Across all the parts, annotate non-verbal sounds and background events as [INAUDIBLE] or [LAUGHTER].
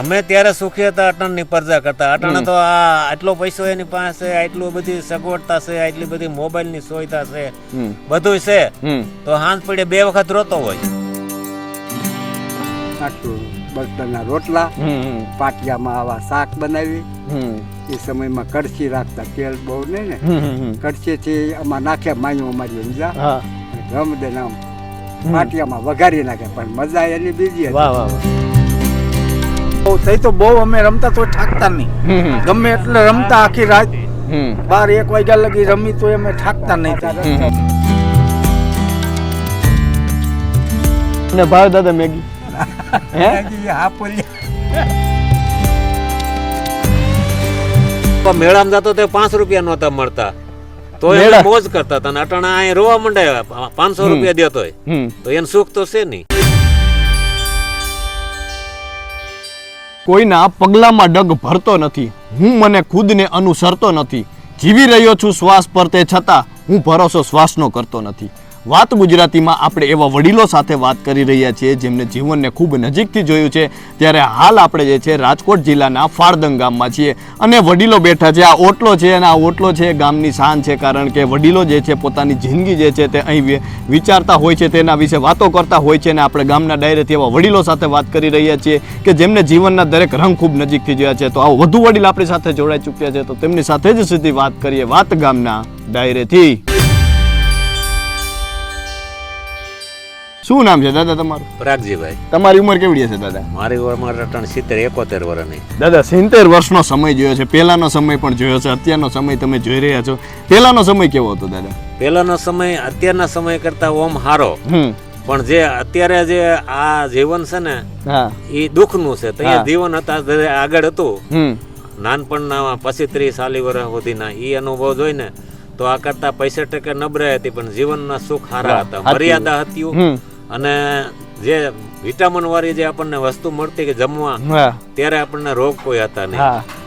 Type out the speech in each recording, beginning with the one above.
અમે ત્યારે સુખી હતા અટણની પરજા કરતા. અટણ તો આ આટલો પૈસો એની પાસે આટલું બધી સગવડતા છે આટલી બધી મોબાઈલની સુવિધા છે બધું છે. તો હાંજ પડે બે વખત રોતો હોય. આટલું બળતણના રોટલા પાટિયામાં આવા શાક બનાવી. એ સમયમાં કડછી રાખતા તેલ બહુ નહીં ને? કડછીથી આમાં નાખે માયું અમારી ઊંઝા ગમ દે નામ પાટિયામાં વઘારી નાખે પણ મજા એની બીજી હતી. વાહ વાહ વાહ. બહુ થઈ તો બહુ અમે રમતા તો થાકતા નહીં. ગમે એટલે રમતા આખી રાત. બાર એક વાગ્યા લગી રમી તો અમે થાકતા નહીં ને ભાવ દાદા મેગી. [LAUGHS] મેળામાં જતો તે પાંચ રૂપિયા નહોતા મળતા. તો એને મેળા? મોજ કરતા હતા અટાણા અહીં રોવા મંડાય પાંચસો રૂપિયા દેતો હોય તો એને સુખ તો છે નહીં. કોઈના પગલામાં ડગ ભરતો નથી. હું મને ખુદને અનુસરતો નથી. જીવી રહ્યો છું શ્વાસ પર તે છતાં હું ભરોસો શ્વાસનો કરતો નથી. વાત ગુજરાતીમાં આપણે એવા વડીલો સાથે વાત કરી રહ્યા છીએ જેમને જીવનને ખૂબ નજીકથી જોયું છે. ત્યારે હાલ આપણે જે છે રાજકોટ જિલ્લાના ફાળદંગ ગામમાં છીએ. અને વડીલો બેઠા છે. આ ઓટલો છે અને આ ઓટલો છે ગામની શાન છે કારણ કે વડીલો જે છે પોતાની જિંદગી જે છે તે અહીં વિચારતા હોય છે તેના વિશે વાતો કરતા હોય છે અને આપણે ગામના ડાયરેથી એવા વડીલો સાથે વાત કરી રહ્યા છીએ કે જેમને જીવનના દરેક રંગ ખૂબ નજીકથી જોયા છે. તો આવો વધુ વડીલ આપણી સાથે જોડાઈ ચૂક્યા છે. તો તેમની સાથે જ સીધી વાત કરીએ વાત ગામના ડાયરેથી. શું નામ છે દાદા તમારું? પ્રાગજીભાઈ. તમારી ઉંમર કેવડી હશે દાદા? મારી ઉંમર અટાણ સિત્તેર એકોતેર વર્ષની દાદા સિત્તેર વર્ષનો સમય જોયો છે. પહેલાનો સમય પણ જોયો છે. અત્યારનો સમય તમે જોઈ રહ્યા છો. પહેલાનો સમય કેવો હતો દાદા? પહેલાનો સમય અત્યારના સમય કરતા ઓમ હારો. પણ જે અત્યારે જે આ જીવન છે ને એ દુઃખનું છે. ત્યાં જીવન હતા આગળ હતું. નાનપણના પછી ત્રીસ ચાલી વર્ષ સુધીના એ અનુભવ જોઈને તો આ કરતા પૈસા ટકા નબળાઈ હતી પણ જીવનના સુખ સારા હતા. મર્યાદા હતી અને જે વિટામિન વાળી જે આપણને વસ્તુ મળતી કે જમવા ત્યારે આપણને રોગ કોઈ હતા નહીં.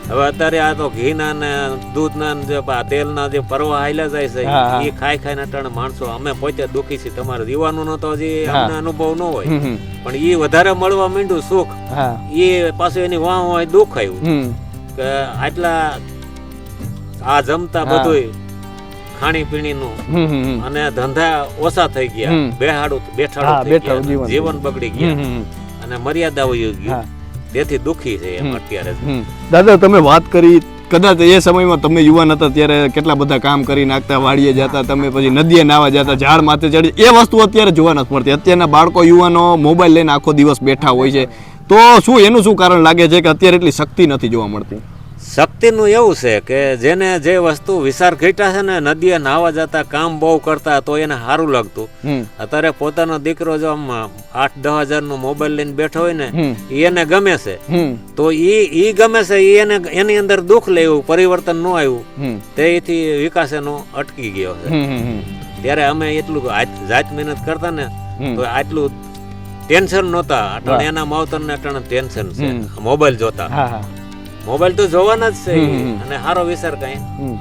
હવે અત્યારે આ તો ઘીના ને દૂધના ને જે તેલના જે પરવા આયલા જાય છે. એ ખાઈ ખાઈને અટાણે માણસો અમે પોતે દુખી છીએ. તમારે દીવાનું તો હજી અમને અનુભવ ન હોય. પણ એ વધારે મળવા માંડ્યું સુખ. એ પાછું એની વાહ હોય દુઃખ આવ્યું. કે આટલા આ જમતા. બધું ખાણી પીણીનું હમ હમ હમ. અને ધંધા ઓછા થઈ ગયા. બેહાડું બેઠાડું થઈ ગયા જીવન બગડી ગયા. અને મર્યાદા વહી. ગયું તેથી દુખી છે એમ અત્યારે. દાદા તમે વાત કરી કદાચ એ સમયમાં તમે યુવાન હતા ત્યારે કેટલા બધા કામ કરી નાખતા વાડીએ જતા તમે પછી નદીએ નાવા જતા ઝાડ માથે ચડી એ વસ્તુ અત્યારે જોવા નથી મળતી અત્યારના બાળકો યુવાનો મોબાઈલ લઈને આખો દિવસ બેઠા હોય છે. તો શું એનું શું કારણ લાગે છે કે અત્યારે એટલી શક્તિ નથી જોવા મળતી? શક્તિનું એવું છે કે જેને જે વસ્તુ વિસાર ઘીટા છે ને નદીએ નાવા જતા કામ બહુ કરતા તો એને સારું લાગતું. અત્યારે પોતાનો દીકરો જો આમ આઠ દસ હજાર નો મોબાઈલ લઈને બેઠો હોય ને એને ગમે છે. તો ઈ ઈ ગમે છે એને એની અંદર દુઃખ લેવું પરિવર્તન ન આવ્યું. તેથી વિકાસ એનો અટકી ગયો છે. ત્યારે અમે એટલું જાત મહેનત કરતા ને તો આટલું ટેન્શન નહોતા. અટણ એના માવતર ને અટાણે ટેન્શન છે. મોબાઈલ જોતા. મોબાઈલ તો જોવાના જ છે અને સારો વિચાર કઈ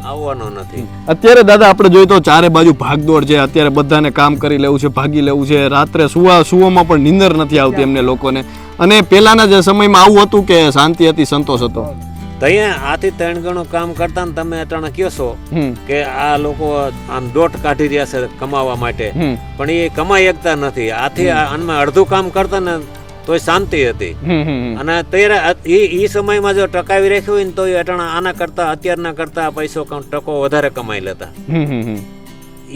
આવવાનો નથી. અત્યારે દાદા આપણે જોઈએ તો ચારે બાજુ ભાગદોડ છે. અત્યારે બધાને કામ કરી લેવું છે ભાગી લેવું છે. રાત્રે સુવા સુવામાં પણ નીંદર નથી આવતી એમને લોકોને. અને પહેલાના જે સમયમાં આવું હતું કે શાંતિ હતી સંતોષ હતો? તૈયા આથી ત્રણ ગણું કામ કરતા ને તમે અટાણે કયો છો કે આ લોકો આમ દોટ કાઢી રહ્યા છે કમાવા માટે. પણ એ કમાઈ શકતા નથી. આથી આ- આનમાં અડધું કામ કરતા ને તોય શાંતિ હતી. અને ત્યારે એ સમયમાં જો ટકાવી રાખ્યું હોય ને તો અટાણા આના કરતા અત્યારના કરતા આ પૈસો ટકો વધારે કમાઈ લેતા.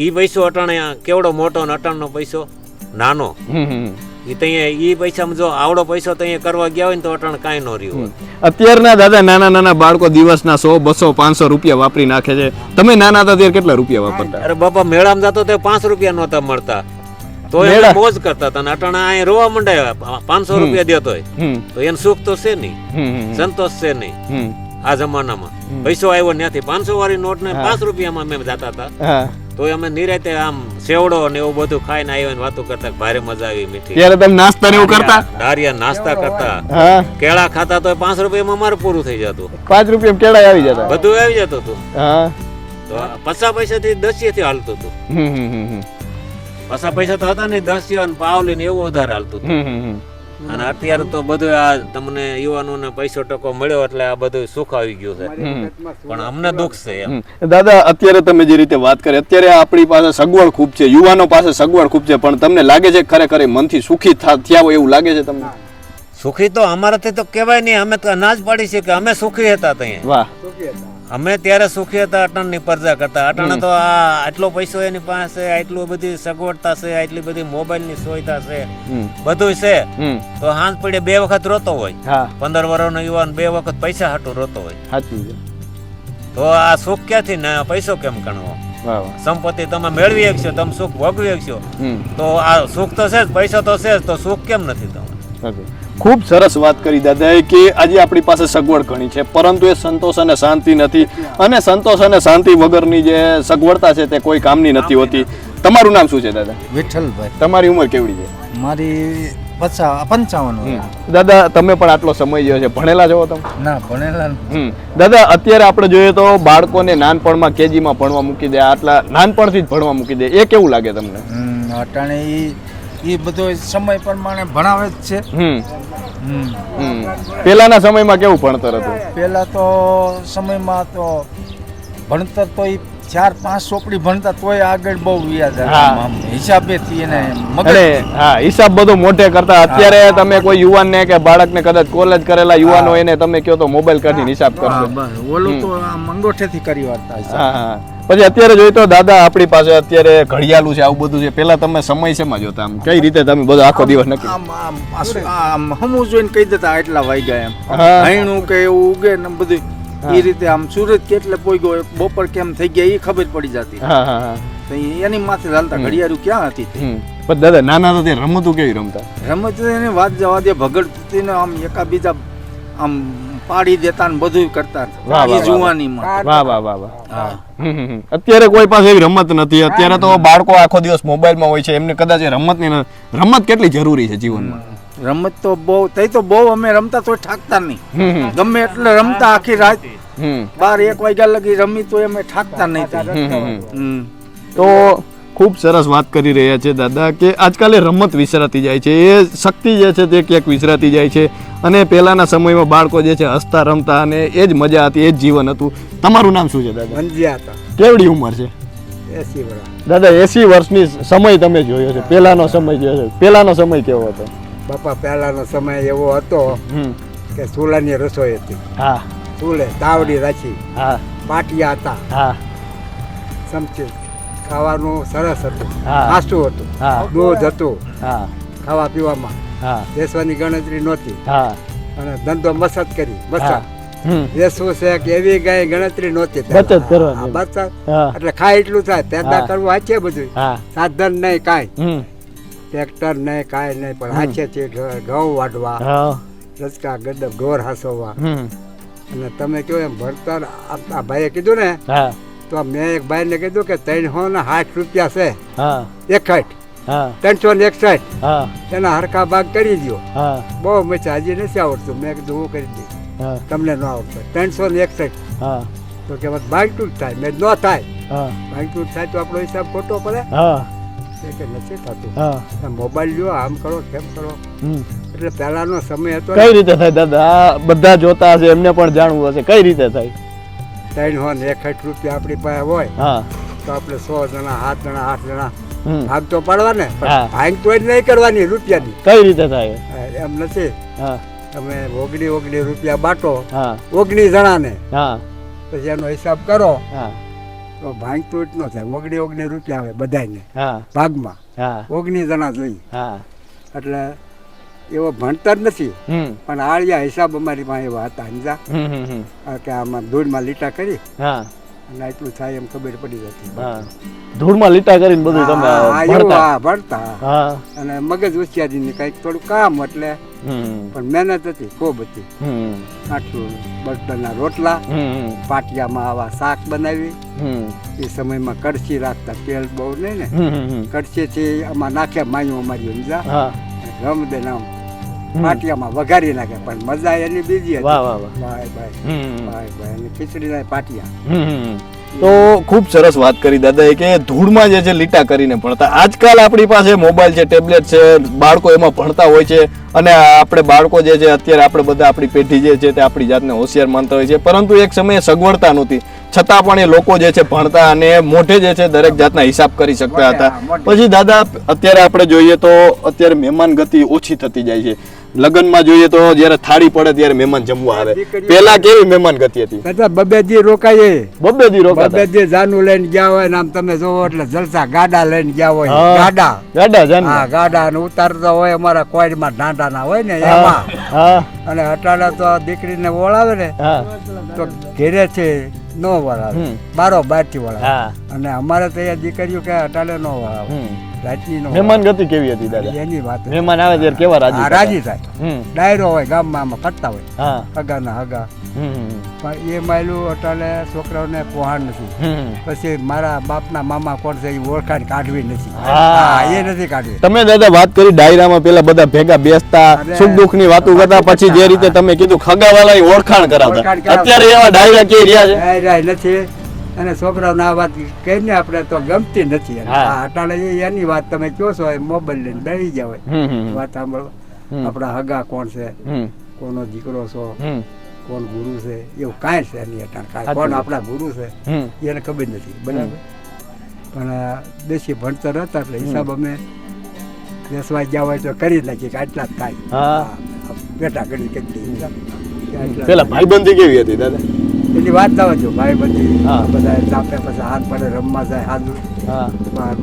એ પૈસો અટાણે કેવડો મોટો ને અટાણનો પૈસો? નાનો. એ ત્યાં એ પૈસામાં જો આવડો પૈસો ત્યાં કરવા ગયા હોય ને તો અટણ કાંઈ ન રહ્યું અત્યારના દાદા નાના નાના બાળકો દિવસના સો બસો પાંચસો રૂપિયા વાપરી નાખે છે. તમે નાના હતા ત્યારે કેટલા રૂપિયા વાપરતા? અરે બાપા મેળામાં જતો તે પાંચ રૂપિયા નહોતા મળતા. તો એ મોજ કરતા હતા. અટાણા અહીં રોવા મંડાય પાંચસો રૂપિયા દેતો તો એને સુખ તો છે નહીં. સંતોષ છે નહીં. આ જમાનામાં. પૈસો આવ્યો ત્યાંથી. પાંચસો વાળી નોટ ને પાંચ રૂપિયામાં અમે જતા હતા. તો અમે નિરાતે આમ સેવડો ને એવું બધું ખાઈને આવ્યો ને વાતો કરતા ભારે મજા આવી મીઠી. ત્યારે તમે નાસ્તા ને એવું કરતા? ડારિયા નાસ્તા કરતા. કેળા ખાતા તો પાંચ રૂપિયામાં મારું પૂરું થઈ જતું. પાંચ રૂપિયા કેળા આવી જતા. બધું આવી જતું હતું. તો પચાસ પૈસા થી દસિયે થી હાલતું હતું પચાસ પૈસા તો હતા ને દસિયો ને પાવલી ને એવું વધારે હાલતું અને અત્યારે તો બધું આ તમને યુવાનોને પૈસો ટકો મળ્યો એટલે આ બધું સુખ આવી ગયું છે. પણ અમને દુઃખ છે એમ. દાદા અત્યારે તમે જે રીતે વાત કરી અત્યારે આપણી પાસે સગવડ ખૂબ છે યુવાનો પાસે સગવડ ખૂબ છે પણ તમને લાગે છે ખરેખર મનથી સુખી થયા હોય એવું લાગે છે તમને? સુખી તો અમારાથી તો કહેવાય નહીં અમે તો અનાજ પાડી છે કે અમે સુખી હતા ત્યાં વાહ. અમે ત્યારે સુખી હતા અટણની પરજા કરતા. અટાણે તો આ આટલો પૈસો એની પાસે આટલું બધી સગવડતા છે આટલી બધી મોબાઈલની સુવિધા છે બધું છે. તો હાંજ પડે બે વખત રોતો હોય. પંદર વર્ષનો યુવાન બે વખત પૈસા હાટું રોતો હોય. તો આ સુખ ક્યાંથી ને પૈસો કેમ ગણવો? સંપત્તિ તમે મેળવી શકશો તમે સુખ ભોગવી શકશો. તો આ સુખ તો છે જ પૈસો તો છે જ તો સુખ કેમ નથી તમે. ખૂબ સરસ વાત કરી દાદાએ કે આજે આપણી પાસે સગવડ ઘણી છે પરંતુ એ સંતોષ અને શાંતિ નથી. અને સંતોષ અને શાંતિ વગરની જે સગવડતા છે તે કોઈ કામની નથી હોતી. તમારું નામ શું છે દાદા? વિઠ્ઠલભાઈ. તમારી ઉંમર કેવડી છે? મારી પંચાવન દાદા તમે પણ આટલો સમય જ્યો છે ભણેલા છો તમે? ના ભણેલા. દાદા અત્યારે આપણે જોઈએ તો બાળકોને નાનપણમાં કેજીમાં ભણવા મૂકી દે આટલા નાનપણથી જ ભણવા મૂકી દે. એ કેવું લાગે તમને? અટાણે ઈ બધો સમય પ્રમાણે ભણાવે જ છે. પહેલાના સમયમાં કેવું ભણતર હતું? પહેલા તો સમયમાં તો ભણતર તો ઈ ચાર પાંચ ચોપડી ભણતા તોય આગળ બહુ યાદ હા. આમ હિસાબેથી એને અરે હા હિસાબ બધો મોટે કરતા. અત્યારે તમે કોઈ યુવાનને કે બાળકને કદાચ કોલેજ કરેલા યુવાનો એને તમે કહો તો મોબાઈલ કાઢીને હિસાબ કરશે ઓલું તો આમ અંગોઠેથી કરી વાળતા હિસાબ. હા હા. પછી અત્યારે જોઈ તો દાદા આપણી પાસે અત્યારે ઘડિયાળું છે આવું બધું છે. પેલા તમે સમય શેમાં જોતા? આમ કઈ રીતે તમે બધો આખો દિવસ નક્કી? આમ આમ આમ હમું જોઈને કહી દેતા આટલા વાગ્યા એમ. હૈણું કે એવું ઉગે ને બધું. એ રીતે આમ સુરત કેટલે પોગ્યો બપોર કેમ થઈ ગયા એ ખબર પડી જતી. એની માથે ચાલતા ઘડિયાળું ક્યાં હતી? પણ દાદા નાના હતા ત્યારે રમતું કેવી રમતા? રમત એની વાત જવા દે ભગડતી ને આમ એકાબીજા આમ પાડી દેતા ને બધું કરતા એ. જુવાનીમાં વાહ. વાહ વાહ વાહ. અત્યારે કોઈ પાસે એવી રમત નથી. અત્યારે તો બાળકો આખો દિવસ મોબાઈલમાં હોય છે. એમને કદાચ રમત રમતની રમત કેટલી જરૂરી છે જીવનમાં? રમત તો બહુ તઈ તો બહુ અમે રમતા તો ઠાકતા નહીં. ગમે એટલે રમતા આખી રાત. હમ. બાર એક વાગ્યા લગી રમી તો અમે ઠાકતા નહીં તો ખૂબ સરસ વાત કરી રહ્યા છે દાદા કે આજકાલે રમત વિસરાતી જાય છે. એ શક્તિ જે છે તે ક્યાંક વિસરાતી જાય છે. અને પહેલાના સમયમાં બાળકો જે છે હસતા રમતા અને એ જ મજા હતી એ જ જીવન હતું. તમારું નામ શું છે દાદા? મંજિયા હતા. કેવડી ઉંમર છે? એસી વર્ષ. દાદા એસી વર્ષની સમય તમે જોયો છે. પહેલાનો સમય જોયો છે? પહેલાનો સમય કેવો હતો? બાપા પહેલાનો સમય એવો હતો કે ચૂલાની રસોઈ હતી. હા. ચૂલે તાવડી રાખી. હા. પાટિયા હતા. હા. ચમચી. ખાવાનું સરસ હતું. હા. હતું. દૂધ હતું. હા. ખાવા પીવામાં. હા. બેસવાની ગણતરી નહોતી. હા. અને ધંધો મસત કરી. મસત બેસવું છે કે એવી કઈ ગણતરી નહોતી બચત કરવાની. બચત. એટલે ખાય એટલું થાય. પેદા કરવું હાચે બધું સાધન નહીં કાંઈ. ટ્રેક્ટર નહીં કાંઈ નહીં પણ હાચેથી ઘ- ઘઉં વાઢવા રસકા ગડબ ઢોર હાસવવા અને તમે કહો એમ ભણતર આ ભાઈએ કીધું ને તો મેં એક ભાઈને કીધું કે ત્રણસો ને સાઠ રૂપિયા છે. એકઠ ત્રણસો ને એકસઠ. એના હરખા ભાગ કરી દો બહુ મજા હજી નથી આવડતું. મેં કીધું હું કરી દઈશ. તમને ન આવડતું ત્રણસો ને એકસઠ. તો કે ભાગતૂટ થાય. મેં ન થાય. ભાગ તૂટ થાય તો આપણો હિસાબ ખોટો પડે. હા કે નથી થતું? હા. મોબાઈલ જો આમ કરો કેમ કરો. એટલે પહેલાનો સમય હતો કઈ રીતે થાય દાદા? બધા જોતા હશે એમને પણ જાણવું હશે. કઈ રીતે થાય? ત્રણસો ને એકસઠ રૂપિયા આપણી પાસે હોય તો આપણે સો જણા સાત જણા આઠ જણા ભાગ તો પાડવા ને ભાગ તો નહીં કરવાની રૂપિયાની. કઈ રીતે થાય? એમ નથી. તમે ઓગણી ઓગણી રૂપિયા બાટો ઓગણી જણાને. ને પછી એનો હિસાબ કરો. હા. તો ભાંગ તૂટ ન થાય. ઓગણી ઓગણી રૂપિયા આવે બધાને ભાગમાં. ઓગણી જણા જોઈ એટલે એવો ભણતર નથી. પણ આળિયા હિસાબ અમારી પાસે એવા હતા આ કે આમાં ધૂળમાં લીટા કરી અને એટલું થાય એમ ખબર પડી જતી. ધૂળમાં લીટા કરીને બધું તમે ભણતા? અને મગજ હોશિયારીની કંઈક થોડું કામ એટલે પણ મહેનત હતી ખૂબ હતી. આટલું બળતણના રોટલા પાટિયામાં આવા શાક બનાવી. એ સમયમાં કડછી રાખતા તેલ બહુ નહીં ને? કડછીથી આમાં નાખ્યા માયું અમારી ઊંઝા. રમ દે નામ પાટિયામાં વઘારી નાખે પણ મજા એની બીજી હતી. ભાઈ ભાઈ. ભાઈ ભાઈ અને પાટિયા. તો ખૂબ સરસ વાત કરી દાદાએ કે ધૂળમાં જે છે લીટા કરીને ભણતા. આજકાલ આપણી પાસે મોબાઈલ છે ટેબ્લેટ છે બાળકો એમાં ભણતા હોય છે અને આપણે બાળકો જે છે અત્યારે આપણે બધા આપણી પેઢી જે છે તે આપણી જાતને હોશિયાર માનતા હોય છે. પરંતુ એક સમયે સગવડતા નહોતી. છતાં પણ એ લોકો જે છે ભણતા અને મોઢે જે છે દરેક જાતના હિસાબ કરી શકતા હતા. પછી દાદા અત્યારે આપણે જોઈએ તો અત્યારે મહેમાન ગતિ ઓછી થતી જાય છે. લગ્નમાં જોઈએ તો જ્યારે થાળી પડે ત્યારે મહેમાન જમવા આવે. પેલા કેવી મહેમાન ગતિ હતી? બધા બબે દી રોકાય બબ્બે દી રોકાતા જાનું લઈને ગયા હોય ને આમ તમે જોવો એટલે જલસા ગાડા લઈને ગયા હોય ગાડા. ગાડા જાન હા ગાડા ને ઉતારતા હોય અમારા કોઈમાં ઢાંઢા ના હોય ને એમાં. અને અટાડા તો દીકરીને વળાવે ને તો ઘેરે છે નો વળાવે. બારો બારો થી વળાવે. અને અમારે તો અહીંયા દીકરીઓ કે અટાડે નો વળાવે. હમ. મહેમાન ગતિ કેવી હતી દાદા? એની વાત મહેમાન આવે ત્યારે કેવા રાજી રાજી થાય. ડાયરો હોય ગામમાં આમાં કરતા હોય. હા. હગા. ના હગા. પણ એ માયલું અટાલે છોકરાઓને પોહાણ નથી. પછી મારા બાપના મામા કોણ છે એ ઓળખાણ કાઢવી નથી. હા. એ નથી કાઢવી. તમે દાદા વાત કરી ડાયરામાં પેલા બધા ભેગા બેસતા સુખ દુઃખની વાતો કરતા પછી જે રીતે તમે કીધું ખગાવાલા ઓળખાણ કરાવતા. અત્યારે એવા ડાયરા કે રહ્યા છે? નથી. અને છોકરાઓને આ વાત કહીને આપણે તો ગમતી નથી. એ એની વાત તમે કહો છો એ મોબાઈલ લઈને બેસી જાવ વાત સાંભળવા આપણા હગા કોણ છે? કોનો દીકરો છો? કોણ ગુરુ છે? એવું કાંઈ છે એની અટાણ કોણ આપણા ગુરુ છે? એને ખબર નથી. બરાબર? પણ દેશી ભણતર હતા એટલે હિસાબ અમે બેસવા જ્યાં હોય તો કરી નાખીએ કે આટલા જ થાય. હા, કરી કેટલી પેલા ભાઈબંધી કેવી હતી દાદા? એની વાત ના જો ભાઈ બધી બધા ચાપે પછી હાથ પડે રમવા જાય હાથ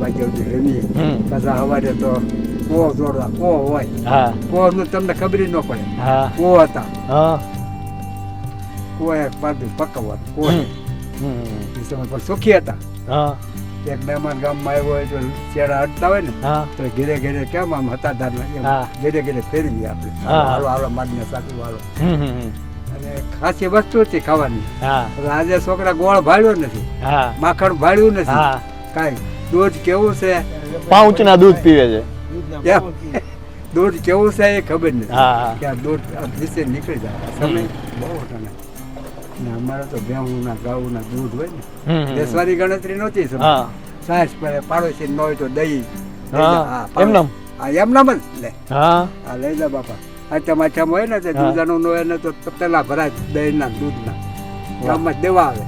વાગ્યા સુધી રમીએ. પાછા તો કો જોડવા કો હોય. કો નું તમને ખબર ન પડે. કો હતા. કો એક પાછું પકવવા. એ સમય પણ સુખી હતા. એક મહેમાન ગામમાં આવ્યો હોય તો ચેડા અડતા હોય ને તો ઘેરે ઘેરે કેમ આમ હતા ધાર ઘેરે ઘેરે ફેરવી આપણે. હાલો હાલો મારીને સાચું હાલો. ખાસી વસ્તુ હતી ખાવાની. આજે છોકરા ગોળ ભાળ્યો નથી. માખણ ભાળ્યું નથી. હા. કાંઈ દૂધ કેવું છે? પાઉચના દૂધ પીવે છે. દૂધ કેવું છે એ ખબર નથી. કે આ દૂધ આ વિશે નીકળી જાય. સમય બહુ ને. ને અમારે તો ભેહુંના ગાઉના દૂધ હોય ને. હમ. ગણતરી નહોતી સાસ પડે પાડોશી ન હોય તો દહીં હા, એમનેમ? એમનામ જ લે. હા. હા લઈ લે બાપા. આચમ આચમ હોય ને તે. દૂધાનું હોય ને તો પેલા ભરાય દહીંના દૂધના. ગામમાં દેવા આવે.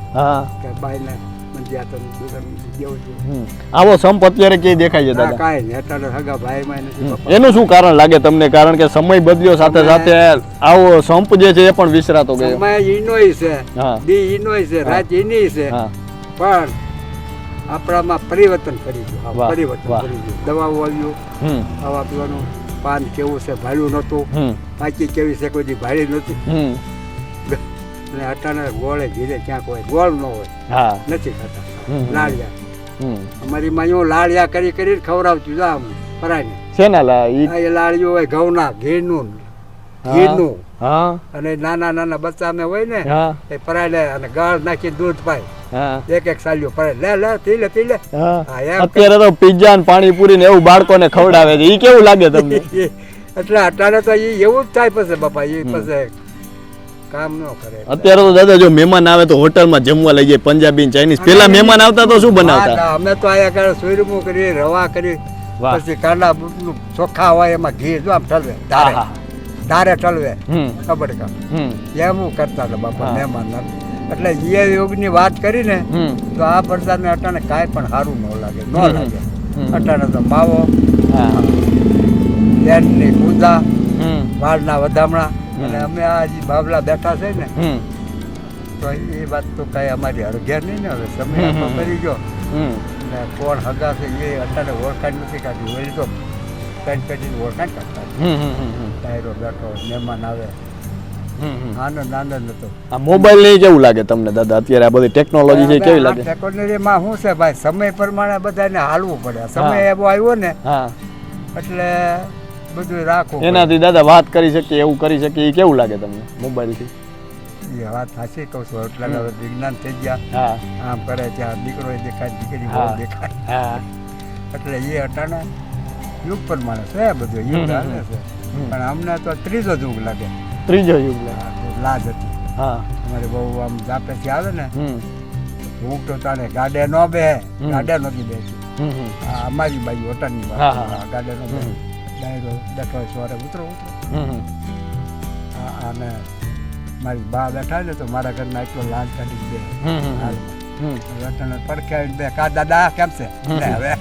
કે બાઈને મંજી આ તો દૂધાનું દેવું છું હમ. આવો સંપ અત્યારે ક્યાંય દેખાય છે દાદા? કાંઈ નહીં. અત્યારે હગા ભાઈમાં નથી એનું શું કારણ લાગે તમને? કારણ કે સમય બદલ્યો સાથે સાથે આવો સંપ જે છે એ પણ વિસરાતો ગયો. સમય ઈનોય છે. બી દી ઈનોય છે. રાત ઈની છે. પણ આપણામાં પરિવર્તન કરી પરિવર્તન કરી દવાઓ આવ્યું. ખાવા પીવાનું. પાન કેવું છે ભાડું નહોતું. પાકી કેવી છે કોઈ ભાડી નહોતી. અને અટાણા ગોળે ઘીરે ક્યાંક હોય ગોળ ન હોય. નથી ખાતા. લાળિયા. અમારી માં એવું લાળિયા કરી કરીને ખવડાવતું જા પરાયને શેના લા એ લાળિયું હોય ઘઉંના ઘીનું અને નાના નાના બચ્ચા હોય ને એ પરાય લે અને ગાળ નાખી દૂધ પાય. એક એક સાલ્યો પડે. લે લે પી લે પી લે અત્યારે તો પિઝા ને પાણીપુરી ને એવું બાળકોને ખવડાવે છે. ઈ કેવું લાગે તમને? [LAUGHS] એટલે અત્યારે તો એ એવું જ થાય પછી બાપા એ પછી કામ ન કરે. અત્યારે તો દાદા જો મહેમાન આવે તો હોટલમાં જમવા લઈ જાય પંજાબી ચાઇનીઝ. પેલા મહેમાન આવતા તો શું બનાવતા? અમે તો આયા કરે સુરમું કરી રવા કરી. પછી કાંડા ચોખા હોય એમાં ઘી જો આમ ઠલવે ધારે. ધારે ઠલવે. ખબર કા એમ કરતા હતા બાપા. મહેમાન એટલે જીવ યોગની વાત કરીને તો આ પડદાને અટાણે કાંઈ પણ સારું ન લાગે ન લાગે. અટાણે તો માવો ધ્યાનની પૂજા વાળના વધામણા. અને અમે આ જે બાબલા બેઠા છે ને તો એ વાત તો કાંઈ અમારી હરઘેર નહીં ને હવે હમ. કરી ગયો. ને કોણ હગા છે એ અત્યારે ઓળખાણ નથી કાઢી વળી તો પેન્ટ પેટીને ઓળખાણ હમ. ડાયરો બેઠો મહેમાન આવે. આનંદ આનંદ હતો. આ મોબાઈલ ને કેવું લાગે તમને દાદા? અત્યારે આ બધી ટેકનોલોજી છે કેવી લાગે? શું છે ભાઈ? સમય પ્રમાણે બધાને હાલવું પડે. સમય એવો આવ્યો ને એટલે બધું રાખો એનાથી દાદા વાત કરી શકીએ એવું કરી શકીએ એ કેવું લાગે તમને મોબાઈલથી એ વાત સાચી કહું છું એટલે વિજ્ઞાન થઈ ગયા. આમ કરે ત્યાં દીકરો દેખાય દીકરી બહુ દેખાય. એટલે એ અટાણે યુગ પ્રમાણે છે બધું યુગ હાલે છે. પણ અમને તો ત્રીજો જ યુગ લાગે. ત્રીજો યુગ લાજ હતી. હા. અમારે બહુ આમ જાપેથી આવે ને હમ. હું તો તારે ગાડે ન બે ગાડે નથી બેસી. અમારી બાજુ હોટલની વાત. ગાડે નો બે. ડાયરો બેઠો સવારે ઉતરો ઉતરો. અને મારી બા બેઠા છે તો મારા ઘરના એટલો લાલ કાઢી દે રતન પડખે બે. કા દાદા કેમ છે? હવે.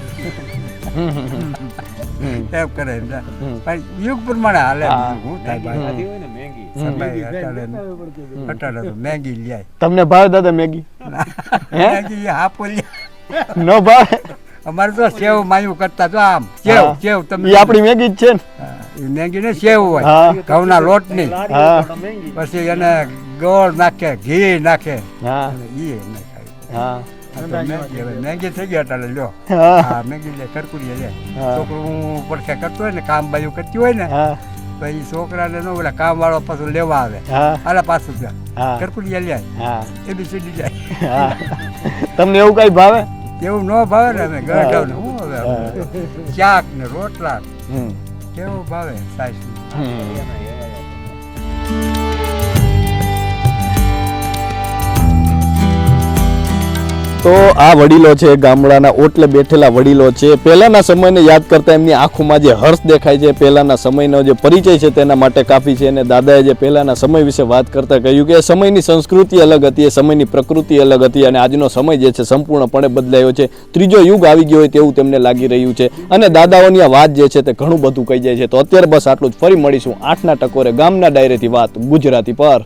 એમ કરે ને. પણ યુગ પ્રમાણે હાલે. હું. થાય અટાડે અટાડે તો મેગી લ્યાય. તમને ભાવે દાદા મેગી? [LAUGHS] મેગી હા પોલી નો ભાવે? અમારે તો સેવ માયું કરતા તો આમ. સેવ સેવ તમે આપણી મેગી જ છે ને. મેગી ને સેવ હોય. ઘઉંના લોટની પછી એને ગોળ નાખે ઘી નાખે. તો મેગી મેગી થઈ ગયા તારે લ્યો. હા. મેગી લે કરકુરી લે. હા. છોકરું પડખે કરતો હોય ને કામ બાજુ કરતી હોય ને તો છોકરાને નો ઓલા કામ વાળો પાછું લેવા આવે. આલા પાછું ત્યાં હા. કરકુડી લે એ બી સીડી જાય. તમને એવું કઈ ભાવે? એવું ન ભાવે ને અમે ગઢ ને હું હવે ચાક ને રોટલા. કેવું ભાવે સાસ? તો આ વડીલો છે, ગામડાના ઓટલે બેઠેલા વડીલો છે. પહેલાના સમયને યાદ કરતા એમની આંખોમાં જે હર્ષ દેખાય છે, પહેલાના સમયનો જે પરિચય છે તેના માટે કાફી છે. અને દાદાએ જે પહેલાના સમય વિશે વાત કરતા કહ્યું કે, સમયની સંસ્કૃતિ અલગ હતી, એ સમયની પ્રકૃતિ અલગ હતી અને આજનો સમય જે છે સંપૂર્ણપણે બદલાયો છે. ત્રીજો યુગ આવી ગયો હોય તેવું તેમને લાગી રહ્યું છે. અને દાદાઓની આ વાત જે છે તે ઘણું બધું કહી જાય છે. તો અત્યારે બસ આટલું જ. ફરી મળીશું આઠના ટકોરે ગામના ડાયરેથી વાત ગુજરાતી પર.